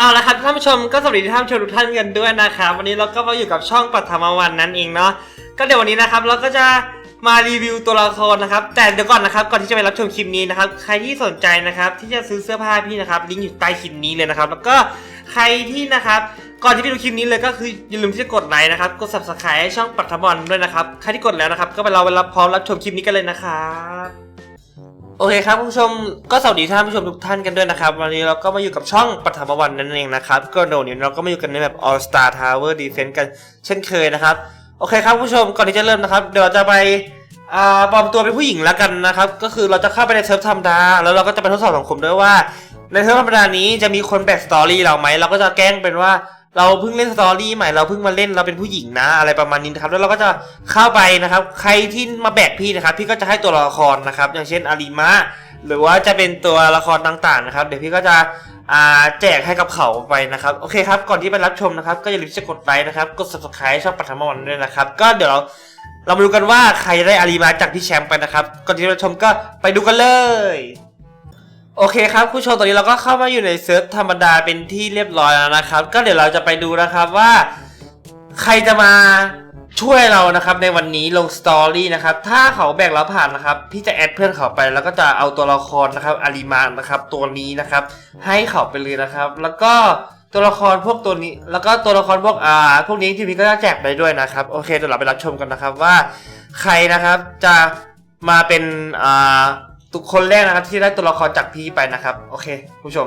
เอาละครับท่านผู้ชมก็สวัสดีท่านผู้ชมทุกท่านกันด้วยนะครับ วันนี้เราก็มาอยู่กับช่องปัทมวันนั่นเองเนาะก็เดี๋ยววันนี้นะครับเราก็จะมารีวิวตัวละครนะครับ แต่เดี๋ยวก่อนนะครับก่อนที่จะไปรับชมคลิปนี้นะครับใครที่สนใจนะครับที่จะซื้อเสื้อผ้าพี่นะครับลิงก์อยู่ใต้คลิปนี้เลยนะครับแล้วก็ใครที่นะครับก่อนที่ไปดูคลิปนี้เลยก็คืออย่าลืมที่จะกดไลค์นะครับกด subscribe ให้ช่องปัทมวันด้วยนะครับใครที่กดแล้วนะครับก็ไปรอไปรับพร้อมรับชมคลิปนี้กันเลยนะครับ โอเคครับคุณผู้ชมก็สวัสดีท่านผู้ชมทุกท่านกันด้วยนะครับ วันนี้เราก็มาอยู่กับช่องปฐมวันนั่นเองนะครับ ก็เดี๋ยวนี้เราก็มาอยู่กันในแบบ All Star Tower Defense กันเช่นเคยนะครับ โอเคครับผู้ชมก่อนที่จะเริ่มนะครับ เดี๋ยวเราจะไปอ่าปลอมตัวเป็นผู้หญิงแล้วกันนะครับ ก็คือเราจะเข้าไปในเซิร์ฟธรรมดา แล้วเราก็จะไปทดสอบสังคมด้วยว่า ในเซิร์ฟธรรมดานี้จะมีคนแบกสตอรี่เราไหมเราก็จะแกล้งเป็นว่า เราเพิ่งเล่นสตอรี่ใหม่เราเพิ่งมาเล่นเราเป็นผู้หญิงนะ อะไรประมาณนี้นะครับแล้วเราก็จะเข้าไปนะครับ ใครที่มาแบกพี่นะครับ พี่ก็จะให้ตัวละครนะครับ อย่างเช่นอาริมะหรือว่าจะเป็นตัวละครต่างๆนะครับ เดี๋ยวพี่ก็จะแจกให้กับเขาไปนะครับ โอเคครับ ก่อนที่ไปรับชมนะครับ ก็อย่าลืมที่จะกดไลค์นะครับ กด subscribe ช่องปัทมวันด้วยนะครับ ก็เดี๋ยวเราเรามาดูกันว่าใครได้อารีมาจากพี่แชมป์ไปนะครับ ก่อนที่จะชมก็ไปดูกันเลย โอเคครับคุณผู้ชมตอนนี้เราก็เข้ามาอยู่ในเซิร์ฟธรรมดาเป็นที่เรียบร้อยแล้วนะครับ ก็เดี๋ยวเราจะไปดูนะครับว่า ใครจะมาช่วยเรานะครับในวันนี้ลงสตอรี่นะครับถ้าเขาแบ่งเราผ่านนะครับ พี่จะแอดเพื่อนเขาไป แล้วก็จะเอาตัวละครนะครับอาริมานะครับตัวนี้นะครับ ให้เขาไปเลยนะครับ แล้วก็ตัวละครพวกตัวนี้ แล้วก็ตัวละครพวกอ่าพวกนี้ที่พี่ก็จะแจกไปด้วยนะครับโอเคเดี๋ยวเราไปรับชมกันนะครับว่า ใครนะครับจะมาเป็นอ่า ตุกคนแรกนะครับที่ได้ตัวละครจากพี่ไปนะครับ โอเคผู้ชม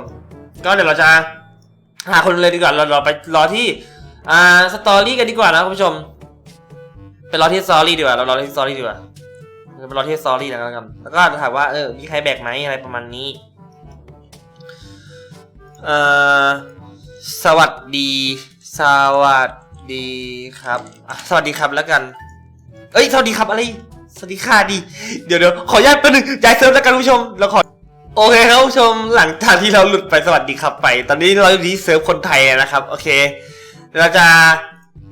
ก็เดี๋ยวเราจะหาคนเลยดีกว่าเราเราไปรอที่อ่าสตอรี่กันดีกว่านะคุณผู้ชมไปรอที่สตอรี่ดีกว่าเรารอที่สตอรี่ดีกว่าเราไปรอที่สตอรี่แล้วกันแล้วก็ถามว่าเออมีใครแบกไหมอะไรประมาณนี้เอ่อสวัสดี สวัสดีครับ สวัสดีครับแล้วกัน เอ้ยสวัสดีครับอะไร สวัสดีค่ะดีเดี๋ยวเดี๋ยวขออนุญาตแป๊บนึงย้ายเซิร์ฟแล้วกันคุณผู้ชมเราขอ โอเคครับคุณผู้ชมหลังจากที่เราหลุดไปสวัสดีครับไป ตอนนี้เราอยู่ที่เซิร์ฟคนไทยนะครับ โอเค เราจะ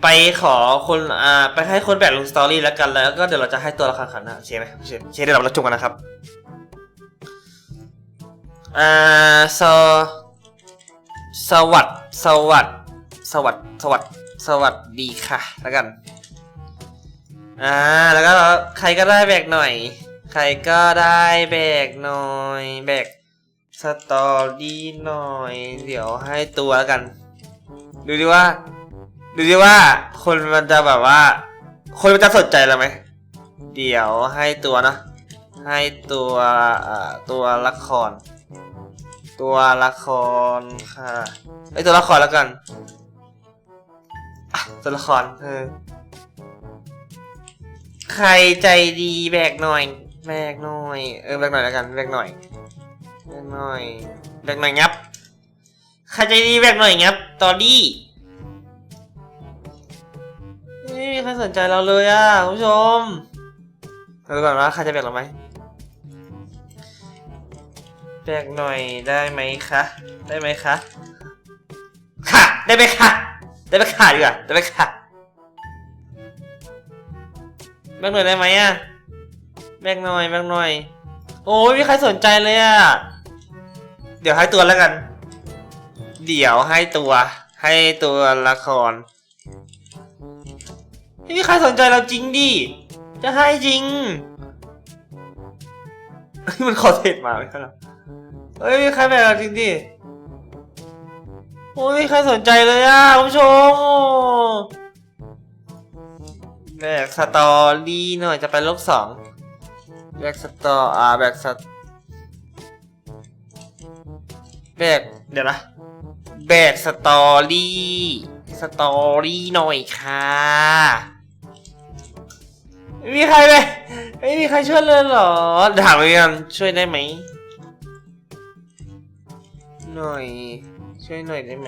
ไปขอคนอ่าไปให้คนแบกลงสตอรี่แล้วกันแล้วก็เดี๋ยวเราจะให้ตัวละครขันนะโอเคไหมโอเคโอเคเดี๋ยวเรารับชมกันนะครับอ่าสสวัสดสวัสดสวัสดสวัสดสวัสดีค่ะแล้วกัน อ่าแล้วก็ใครก็ได้แบกหน่อย ใครก็ได้แบกหน่อยแบกสตอรี่หน่อย เดี๋ยวให้ตัวแล้วกัน ดูดิว่า ดูดิว่า คนมันจะแบบว่า คนมันจะสนใจเราไหมเดี๋ยวให้ตัวนะให้ตัวเอ่อตัวละคร ตัวละครค่ะไอตัวละครแล้วกันตัวละครเออ ใครใจดีแบกหน่อย แบกหน่อย เออแบกหน่อยแล้วกัน แบกหน่อย แบกหน่อย แบกหน่อยงับ ใครใจดีแบกหน่อยงับ ตอดี้ไม่มีใครสนใจเราเลยอะคุณผู้ชมเราดูก่อนว่าใครจะแบกเราไหมแบกหน่อยได้ไหมคะ ได้ไหมคะ ค่ะ ได้ไหมคะ ได้ไหมคะดีกว่าได้ไหมคะ แบกหน่อยได้ไหมอะแบกหน่อยแบกหน่อย โอ้ยไม่มีใครสนใจเลยอะเดี๋ยวให้ตัวแล้วกัน เดี๋ยวให้ตัว ให้ตัวละครไม่มีใครสนใจเราจริงดิ จะให้จริง มันคอเทสมาไหมครับเฮ้ยไม่มีใครแบบเราจริงดิ โอ้ยไม่มีใครสนใจเลยอะคุณผู้ชม แบกสตอรี่หน่อยจะไปโลกสองแบกสตออ่าแบกสตแบกเดี๋ยวนะแบกสตอรี่สตอรี่หน่อยค่ะไม่มีใครเลยไม่มีใครช่วยเลยเหรอถามเลยกันช่วยได้ไหมหน่อย ช่วยหน่อยได้ไหม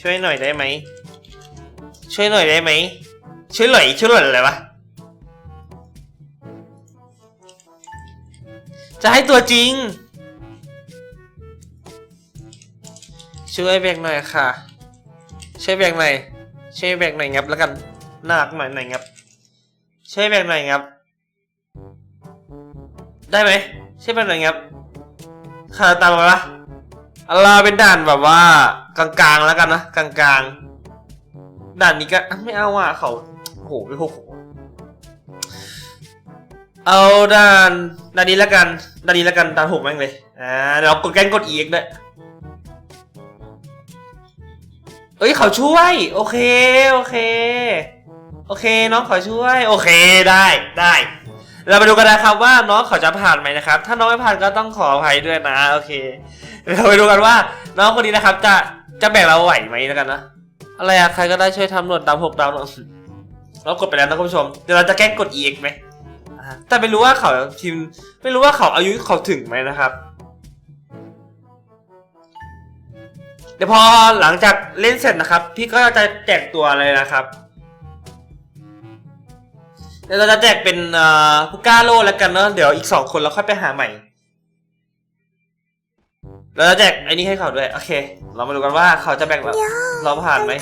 ช่วยหน่อยได้ไหมช่วยหน่อยได้ไหม ช่วยหน่อยช่วยหน่อยอะไรวะ จะให้ตัวจริง ช่วยแบ่งหน่อยค่ะ ช่วยแบ่งหน่อย ช่วยแบ่งหน่อยงับแล้วกันหนักหน่อยหน่อยงับ ช่วยแบ่งหน่อยงับ ได้ไหมช่วยแบ่งหน่อยงับขาตามมาปะอัลลาเป็นด่านแบบว่ากลางๆแล้วกันนะกลางๆด่านนี้ก็ไม่เอาอะเขา โอ้โหไม่พกเอาด่านด่านนี้แล้วกันด่านนี้แล้วกันด่านหกแม่งเลยอ่าเดี๋ยวเรากดแกนกด EX ด้วยเอ้ยเขาช่วย โอเคโอเค โอเคน้องขอช่วย โอเคได้ได้ เราไปดูกันนะครับว่าน้องเขาจะผ่านไหมนะครับ ถ้าน้องไม่ผ่านก็ต้องขออภัยด้วยนะโอเค เราไปดูกันว่า น้องคนนี้นะครับ จะจะแบกเราไหวไหมแล้วกันนะอะไรอะใครก็ได้ช่วยทำหนวดดำหกดาวหน่อย เรากดไปแล้วนะคุณผู้ชม เดี๋ยวเราจะแกล้งกด EX ไหมอ่าแต่ไม่รู้ว่าเขาทีมไม่รู้ว่าเขาอายุเขาถึงไหมนะครับ เดี๋ยวพอหลังจากเล่นเสร็จนะครับ พี่ก็จะแจกตัวเลยนะครับเดี๋ยวเราจะแจกเป็นเอ่อผู้กล้าโลแล้วกันเนาะเดี๋ยวอีกสองคนเราค่อยไปหาใหม่เราจะแจกไอ้นี่ให้เขาด้วยโอเค เรามาดูกันว่าเขาจะแบ่งเราเราผ่านไหม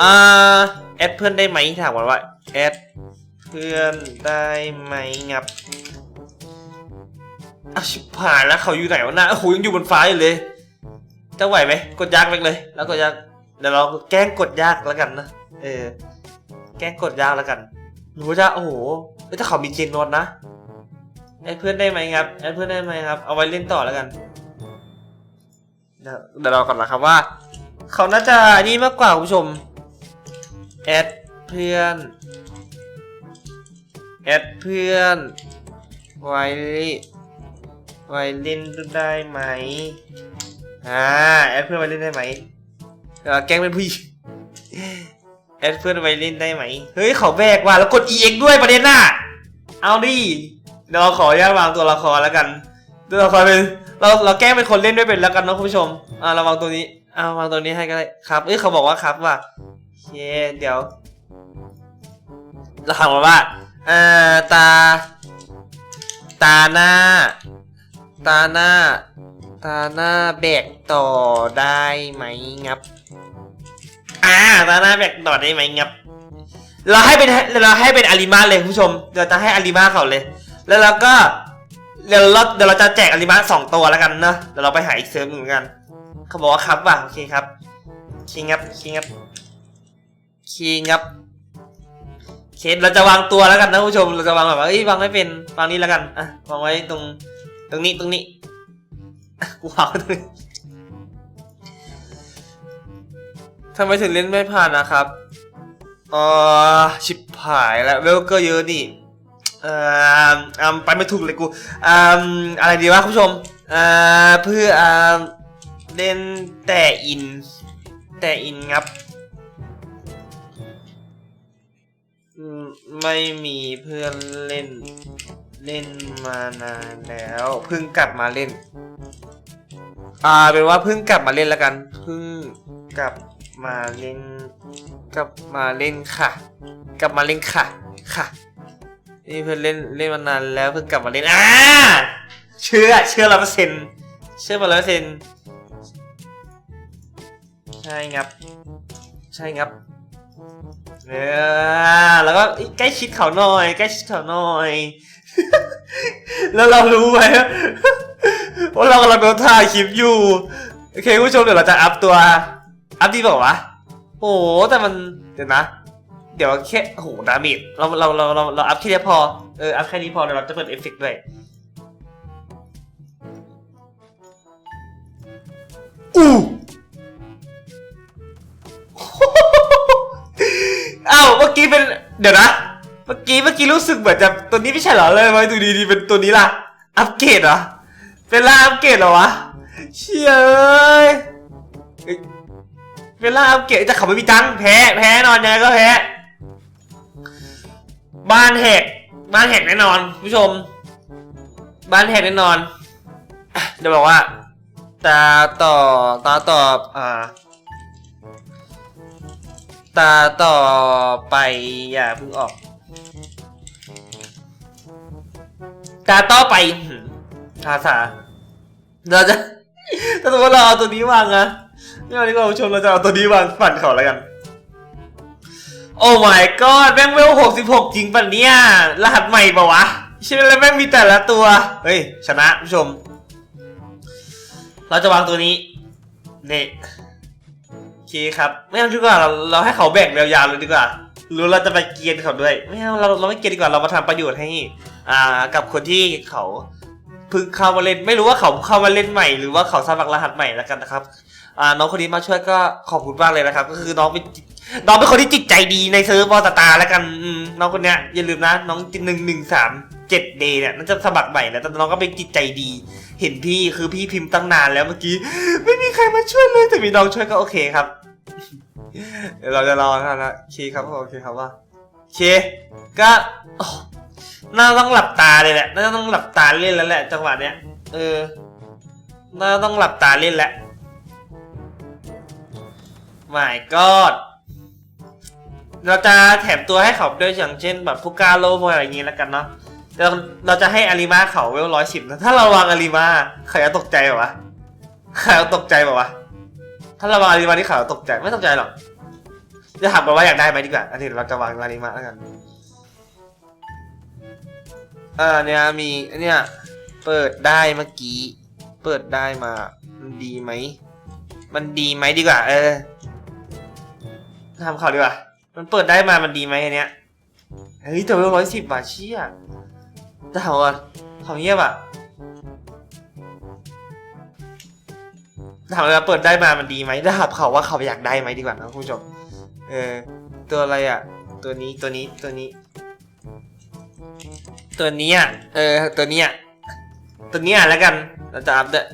อ่าแอดเพื่อนได้ไหมถามก่อนว่า แอดเพื่อนได้ไหมงับอะชิบผ่านแล้วเขาอยู่ไหนวะนะโอ้โหยังอยู่บนฟ้าอยู่เลย จะไหวไหมกดยากไปเลย แล้วกดยากเดี๋ยวเราแกล้งกดยากแล้วกันนะ เออ แกล้งกดยากแล้วกันหนูจะโอ้โหเอ้ยถ้าเขามีเจนนวดนะแอดเพื่อนได้ไหมครับแอดเพื่อนได้ไหมครับ เอาไว้เล่นต่อแล้วกัน เดี๋ยวเดี๋ยวเราก่อนนะครับว่า เขาน่าจะนี่มากกว่าคุณผู้ชมแอด เพื่อน แอดเพื่อนไว้ไวเล่นได้ไหมอ่าแอดเพื่อนไวเล่นได้ไหมเดี๋ยวแกงเป็นผู้หญิงแอดเพื่อนไวเล่นได้ไหม เฮ้ยเขาแบกว่ะแล้วกด EX ด้วยประเด็นน่ะ เอาดิเดี๋ยวเราขออนุญาตวางตัวละครแล้วกัน ตัวละครเป็นเราเราแกล้งเป็นคนเล่นด้วยเป็นแล้วกันเนาะคุณผู้ชม อ่าเราวางตัวนี้อ่าวางตัวนี้ให้ก็ได้ครับ เอ้ยเขาบอกว่าครับว่ะโอเคเดี๋ยว เราถามว่า เอ่อ ตา ตาหน้า ตาหน้า ตาหน้าแบกต่อได้ไหมงับ อ่า ตาหน้าแบกต่อได้ไหมงับ เราให้เป็นเราให้เป็นอาริมาเลยคุณผู้ชม เราจะให้อาริมาเขาเลย แล้วเราก็เดี๋ยวเราเดี๋ยวเราจะแจกอาริมาสองตัวแล้วกันเนอะเดี๋ยวเราไปหาอีกเซิร์ฟหนึ่งกัน เขาบอกว่าครับว่ะโอเคครับคิงับคิงับคิงับ เคสเราจะวางตัวแล้วกันนะคุณผู้ชมเราจะวางแบบว่าเอ้ยวางไม่เป็นวางนี้แล้วกันอะวางไว้ตรงตรงนี้ตรงนี้กูวางตรงนี้ทำไมถึงเล่นไม่ผ่านนะครับอ๋อชิบหายแล้วเวลก็เยอะดิเอ่ออ่าไปไม่ถูกเลยกูอ่าอะไรดีวะคุณผู้ชมอ่าเพื่ออ่าเล่นแต่อิน แต่อินครับ ไม่มีเพื่อนเล่นเล่นมานานแล้วเพิ่งกลับมาเล่น อ่าเป็นว่าเพิ่งกลับมาเล่นแล้วกันเพิ่งกลับมาเล่นกลับมาเล่นค่ะ กลับมาเล่นค่ะ ค่ะ นี่เพื่อนเล่นเล่นมานานแล้วเพิ่งกลับมาเล่นอ่าเชื่อเชื่อร้อยเปอร์เซ็นต์เชื่อมาร้อยเปอร์เซ็นต์ใช่งับ ใช่งับ เออแล้วก็ใกล้ชิดเขาหน่อย ใกล้ชิดเขาหน่อย แล้วเรารู้ไหมว่าเรากำลังโดนถ่ายคลิปอยู่ โอเคผู้ชมเดี๋ยวเราจะอัพตัว อัพดีบอกวะโอ้แต่มันเดี๋ยวนะ เดี๋ยวแค่โอ้โหดาเมจเราเราเราเราเราอัพแค่นี้พอ เอออัพแค่นี้พอเดี๋ยวเราจะเปิดเอฟเฟกต์ด้วยอู้ กี้เป็นเดี๋ยวนะ เมื่อกี้เมื่อกี้รู้สึกเหมือนจะตัวนี้ไม่ใช่เหรอเลยมาดูดีเป็นตัวนี้ล่ะ อัปเกรดเหรอ เป็นล่าอัปเกรดเหรอวะ เชี่ยเอ้ยเอ้ยเป็นล่าอัปเกรดแต่เขาไม่มีตังค์แพ้ แพ้นอนยังไงก็แพ้ บ้านแหก บ้านแหกแน่นอน ผู้ชม บ้านแหกแน่นอนอะเดี๋ยวบอกว่าตาต่อตาต่ออ่า ตาต่อไปอย่าเพิ่งออก ตาต่อไปภาษา เราจะถ้าสมมติเราเอาตัวนี้วางนะนี่วันนี้เราชมเราจะเอาตัวนี้วางฝันเขาแล้วกัน โอ้ my god แม่งเวลหกสิบหกจริงปะเนี่ย รหัสใหม่ปะวะใช่ไหมแล้วแม่งมีแต่ละตัว เฮ้ย ชนะผู้ชม เราจะวางตัวนี้ นี่ เคครับ ไม่เอาดีกว่าเราเราให้เขาแบ่งยาวๆเลยดีกว่าหรือเราจะไปเกียนเขาด้วย ไม่เอาเราเราไม่เกียนดีกว่าเรามาทำประโยชน์ให้ อ่า กับคนที่เขาเพิ่งเข้ามาเล่น ไม่รู้ว่าเขาเข้ามาเล่นใหม่ หรือว่าเขาสมัครรหัสใหม่แล้วกันนะครับ อ่าน้องคนนี้มาช่วยก็ขอบคุณมากเลยนะครับ ก็คือน้องเป็นน้องเป็นคนที่จิตใจดีในเซิร์ฟบอสตาแล้วกันน้องคนเนี้ยอย่าลืมนะ น้องหนึ่งหนึ่งสามเจ็ดเดย์เนี่ยน่าจะสมัครใหม่แล้วแต่น้องก็เป็นจิตใจดี เห็นพี่คือพี่พิมพ์ตั้งนานแล้วเมื่อกี้ ไม่มีใครมาช่วยเลยแต่มีน้องช่วยก็โอเคครับ เดี๋ยวเราจะรอนะนะโอเคครับโอเคครับว่าโอเคก็น่าต้องหลับตาเลยแหละน่าต้องหลับตาเล่นแล้วแหละ จังหวะเนี้ยเออน่าต้องหลับตาเล่นแล้ว my god เราจะแถมตัวให้เขาด้วยอย่างเช่น แบบพุกาโลอะไรอย่างงี้แล้วกันเนาะ เราเราจะให้อาริมาเขาเวลร้อยสิบนะถ้าเราวางอาริมาเขาจะตกใจเหรอวะเขาจะตกใจเปล่าวะถ้าเราวางอาริมาที่เขาตกใจไม่ตกใจหรอกจะถามกันว่าอยากได้ไหมดีกว่าอันนี้เราจะวางอาริมาแล้วกันเออเนี่ยมีเนี่ยเปิดได้เมื่อกี้ เปิดได้มามันดีไหมมันดีไหมดีกว่า เออทำเขาดีกว่า มันเปิดได้มามันดีไหมอันเนี้ยเฮ้ยแต่ว่าร้อยสิบบาทเชี่ย แต่ถามว่าเขาเงียบอะถามว่าเปิดได้มามันดีไหมถ้าถามเขาว่าเขาอยากได้ไหมดีกว่านะคุณผู้ชม เออ ตัวอะไรอะตัวนี้ตัวนี้ตัวนี้ ตัวนี้อะเออ ตัวนี้อะตัวนี้อะแล้วกัน เราจะอัพเดต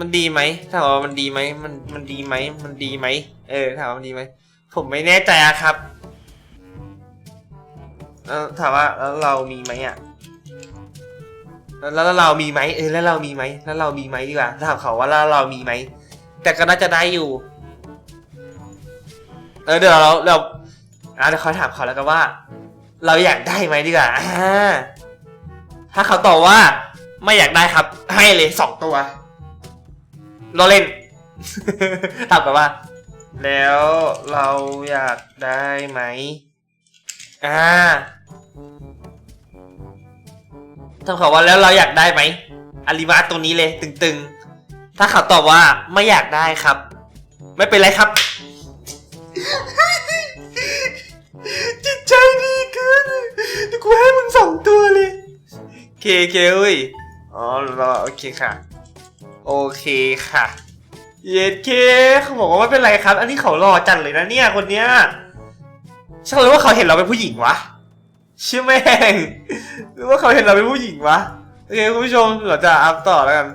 มันดีไหมถามว่ามันดีไหมมันมันดีไหมมันดีไหมเออถามว่ามันดีไหม ผมไม่แน่ใจอะครับเออถามว่าแล้วเรามีไหมอะแล้วแล้วเรามีไหมเออแล้วเรามีไหมแล้วเรามีไหมดีกว่าถามเขาว่าแล้วเรามีไหมแต่ก็น่าจะได้อยู่เออเดี๋ยวเราเราอะเดี๋ยวเขาถามเขาแล้วกันว่า เราอยากได้ไหมดีกว่าอ่าถ้าเขาตอบว่า ไม่อยากได้ครับ ให้เลยสองตัวเราเล่นถามกันว่า แล้วเราอยากได้ไหม อ่าถามเขาว่าแล้วเราอยากได้ไหมอาริมาตรงนี้เลย ตึงๆ ถ้าเขาตอบว่าไม่อยากได้ครับ ไม่เป็นไรครับจิตใจดีเกินเดี๋ยวกูให้มึงสองตัวเลยเคเคเอ้ย อ๋อเราโอเคค่ะ โอเคค่ะ เย็ดเคเขาบอกว่าไม่เป็นไรครับ อันนี้เขารอจัดเลยนะเนี่ยคนเนี้ยใช่เลยว่าเขาเห็นเราเป็นผู้หญิงวะเชื่อแม่งหรือว่าเขาเห็นเราเป็นผู้หญิงวะโอเคคุณผู้ชมเราจะอัพต่อแล้วกัน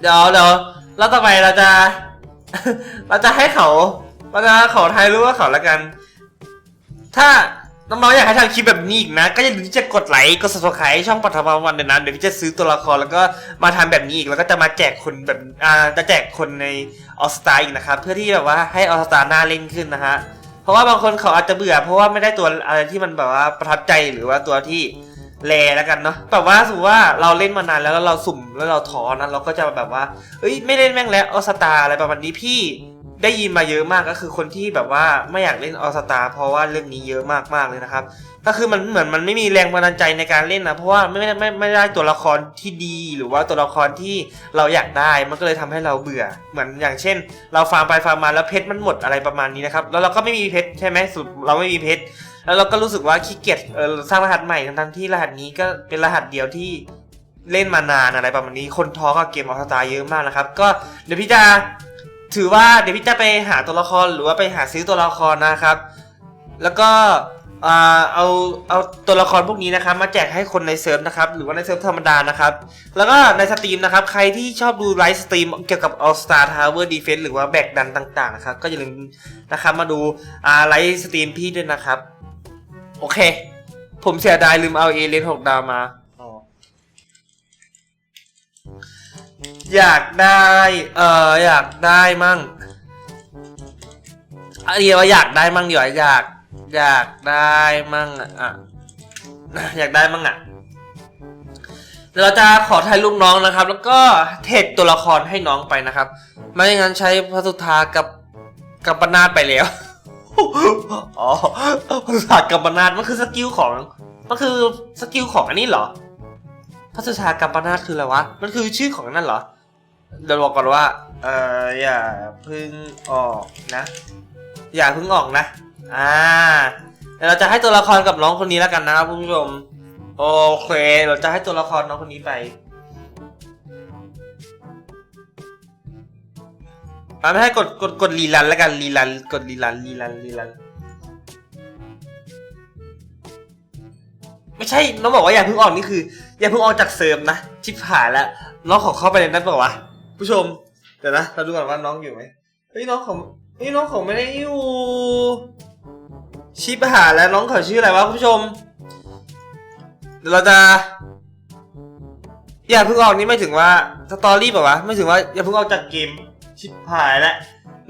เดี๋ยวเดี๋ยวแล้วต่อไปเราจะ เราจะให้เขาเราจะขอทายรู้ว่าเขาละกัน ถ้า น้องๆอยากให้ทำคลิปแบบนี้อีกนะ ก็อย่าลืมที่จะกดไลค์ กด subscribe ช่องปัทมาวันเดยนะเดี๋ยวพี่จะซื้อตัวละครแล้วก็มาทำแบบนี้อีก แล้วก็จะมาแจกคนแบบอ่าจะแจกคนในออสตาอีกนะครับ เพื่อที่แบบว่าให้ออสตาหน้าเล่นขึ้นนะฮะ เพราะว่าบางคนเขาอาจจะเบื่อ เพราะว่าไม่ได้ตัวอะไรที่มันแบบว่าประทับใจหรือว่าตัวที่แลแล้วกันเนาะแบบว่าสมมติว่าเราเล่นมานานแล้วแล้วเราสุ่มแล้วเราท้อนะเราก็จะแบบว่าเอ้ยไม่เล่นแม่งแล้วออสตาอะไรประมาณนี้พี่ ได้ยินมาเยอะมากก็คือคนที่แบบว่าไม่อยากเล่นออสตาเพราะว่าเรื่องนี้เยอะมากๆเลยนะครับ ก็คือมันเหมือนมันไม่มีแรงบันดาลใจในการเล่นนะเพราะว่าไม่ไม่ไม่ได้ตัวละครที่ดี หรือว่าตัวละครที่เราอยากได้มันก็เลยทำให้เราเบื่อ เหมือนอย่างเช่น เราฟาร์มไปฟาร์มมาแล้วเพชรมันหมดอะไรประมาณนี้นะครับแล้วเราก็ไม่มีเพชรใช่ไหมสุดเราไม่มีเพชรแล้วเราก็รู้สึกว่าขี้เกียจเออสร้างรหัสใหม่ทั้งที่รหัสนี้ก็เป็นรหัสเดียวที่เล่นมานานอะไรประมาณนี้คนท้อกับเกมออสตาเยอะมากนะครับ ก็เดี๋ยวพี่จะ ถือว่าเดี๋ยวพี่จะไปหาตัวละครหรือว่าไปหาซื้อตัวละครนะครับ แล้วก็อ่าเอาเอาตัวละครพวกนี้นะครับ มาแจกให้คนในเซิร์ฟนะครับหรือว่าในเซิร์ฟธรรมดานะครับ แล้วก็ในสตรีมนะครับ ใครที่ชอบดูไลฟ์สตรีมเกี่ยวกับ All Star Tower Defense หรือว่าแบกดันต่าง ๆ นะครับ ก็อย่าลืมนะครับมาดูไลฟ์สตรีมพี่ด้วยนะครับ โอเค ผมเสียดายลืมเอาเอเลนหกดาวมา อยากได้ เอออยากได้มั่งอะเรียกว่าอยากได้มั่งดีกว่าอยาก อยากได้มั่งอะอะอยากได้มั่งอะเดี๋ยวเราจะขอถ่ายรูปน้องนะครับ แล้วก็เทรดตัวละครให้น้องไปนะครับ ไม่งั้นใช้พระสุธากับกับปนาดไปแล้วอ๋อพระสุธากับปนาดมันคือสกิลของมันคือสกิลของอันนี้เหรอ พัสชากัมปนาทคืออะไรวะ มันคือชื่อของนั่นเหรอ เดี๋ยวบอกก่อนว่า เอออย่าพึ่งออกนะ อย่าพึ่งออกนะ อ่าเดี๋ยวเราจะให้ตัวละครกับน้องคนนี้แล้วกันนะครับคุณผู้ชม โอเค เราจะให้ตัวละครน้องคนนี้ไปอ่าไม่ให้กดกดกดรีรันแล้วกันรีรันกดรีรันรีรันรีรัน ไม่ใช่น้องบอกว่าอย่าเพิ่งออกนี่คือ อย่าเพิ่งออกจากเซิร์ฟนะชิบหายแล้วน้องขอเข้าไปในนั้นเปล่าวะผู้ชมเดี๋ยวนะเราดูก่อนว่าน้องอยู่ไหมเฮ้ยน้องของเฮ้ยน้องของไม่ได้อยู่ชิบหายแล้วน้องเขาชื่ออะไรวะผู้ชมเดี๋ยวเราจะอย่าเพิ่งออกนี่ไม่ถึงว่าสตอรี่เปล่าวะไม่ถึงว่าอย่าเพิ่งออกจากเกมชิบหายแล้ว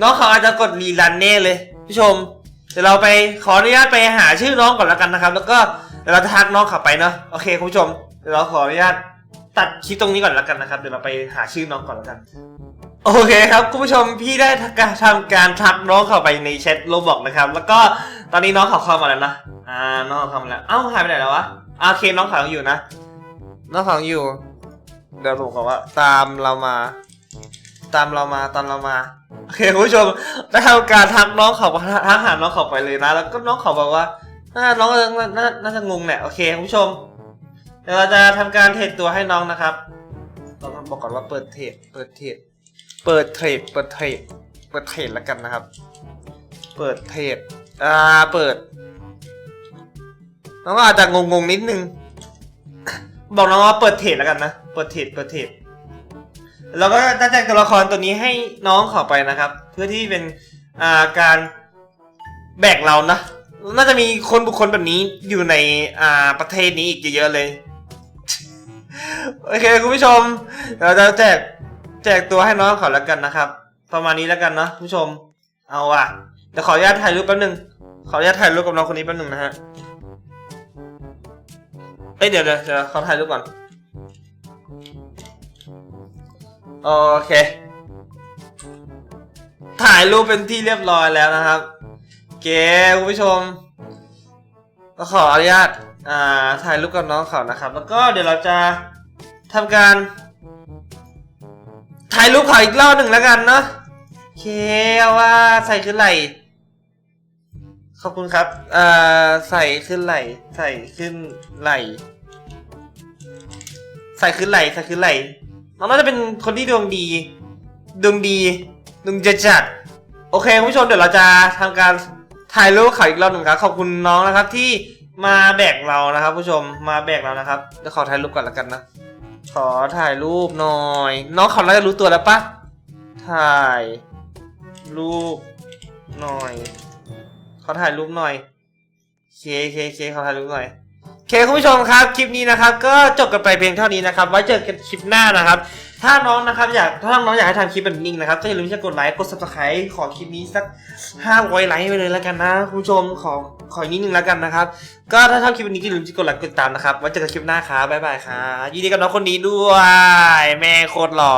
น้องเขาอาจจะกดรีรันแน่เลยผู้ชมเดี๋ยวเราไปขออนุญาตไปหาชื่อน้องก่อนแล้วกันนะครับ แล้วก็เดี๋ยวเราจะทักน้องเขับไปเนาะโอเคคุณผู้ชม ดี๋ยวเราขออนุญาตตัดคลิปตรงนี้ก่อนแล้วกันนะครับ เดี๋ยวเราไปหาชื่อน้องก่อนแล้วกัน โอเคครับคุณผู้ชมพี่ได้ทำการทำการทักน้องเข้าไปในแชทโลบอกนะครับ แล้วก็ตอนนี้น้องเขาเข้ามาแล้วนะ อ่า น้องเขาเข้ามาแล้ว เอ้าหายไปไหนแล้ววะโอเคน้องเขายังอยู่นะ น้องเขายังอยู่ เดี๋ยวผมบอกว่า ตามเรามา ตามเรามา ตามเรามา โอเคคุณผู้ชมได้ทำการทักน้องเขาทักหาน้องเขาไปเลยนะ แล้วก็น้องเขาบอกว่า น่า น้องน่าน่าน่าจะงงแหละ โอเคคุณผู้ชม เดี๋ยวเราจะทำการเทรดตัวให้น้องนะครับเราต้องบอกก่อนว่าเปิดเทรดเปิดเทรดเปิดเทรดเปิดเทรดเปิดเทรดแล้วกันนะครับ เปิดเทรดอ่าเปิด น้องอาจจะงงๆนิดนึง บอกน้องว่าเปิดเทรดแล้วกันนะ เปิดเทรดเปิดเทรดเราก็จะแจกตัวละครตัวนี้ให้น้องเขาไปนะครับ เพื่อที่เป็นอ่าการแบกเรานะน่าจะมีคนบุคคลแบบนี้อยู่ในอ่าประเทศนี้อีกเยอะๆเลย โอเคคุณผู้ชมเราจะแจกแจกตัวให้น้องเขาแล้วกันนะครับ ประมาณนี้แล้วกันเนาะคุณผู้ชม เอาอะเดี๋ยวขออนุญาตถ่ายรูปแป๊บนึง ขออนุญาตถ่ายรูปกับน้องคนนี้แป๊บนึงนะฮะ เอ้ยเดี๋ยวเดี๋ยวเดี๋ยวขอถ่ายรูปก่อน โอเค ถ่ายรูปเป็นที่เรียบร้อยแล้วนะครับ เก๋คุณผู้ชมก็ขออนุญาตอ่าถ่ายรูปกับน้องเขานะครับ แล้วก็เดี๋ยวเราจะ ทำการถ่ายรูปเขาอีกรอบหนึ่งแล้วกันเนาะเคว่าใส่ขึ้นไหลขอบคุณครับอ่าใส่ขึ้นไหลใส่ขึ้นไหลใส่ขึ้นไหลใส่ขึ้นไหลน้องน่าจะเป็นคนที่ดวงดี ดวงดี ดวงจะจัด โอเคคุณผู้ชมเดี๋ยวเราจะทำการถ่ายรูปเขาอีกรอบหนึ่งครับ ขอบคุณน้องนะครับที่มาแบกเรานะครับ ผู้ชมมาแบกเรานะครับเดี๋ยวขอถ่ายรูปก่อนแล้วกันนะ ขอถ่ายรูปหน่อย น้องเขาน่าจะรู้ตัวแล้วปะถ่าย รูปหน่อย ขอถ่ายรูปหน่อยเคเคเคขอถ่ายรูปหน่อยเคคุณผู้ชมครับ คลิปนี้นะครับ ก็จบกันไปเพียงเท่านี้นะครับ ไว้เจอกันคลิปหน้านะครับ ถ้าน้องนะครับอยากถ้าน้องอยากให้ทำคลิปแบบนี้นะครับก็อย่าลืมที่จะกดไลค์กด subscribe ขอคลิปนี้สักห้าร้อยไลค์ไปเลยแล้วกันนะคุณผู้ชมขอขออีกนิดนึงแล้วกันนะครับก็ถ้าชอบคลิปนี้ก็อย่าลืมจะกดไลค์กดติดตามนะครับไว้เจอกันคลิปหน้าครับบ๊ายบายครับยินดีกับน้องคนนี้ด้วย แม่โคตรหล่อ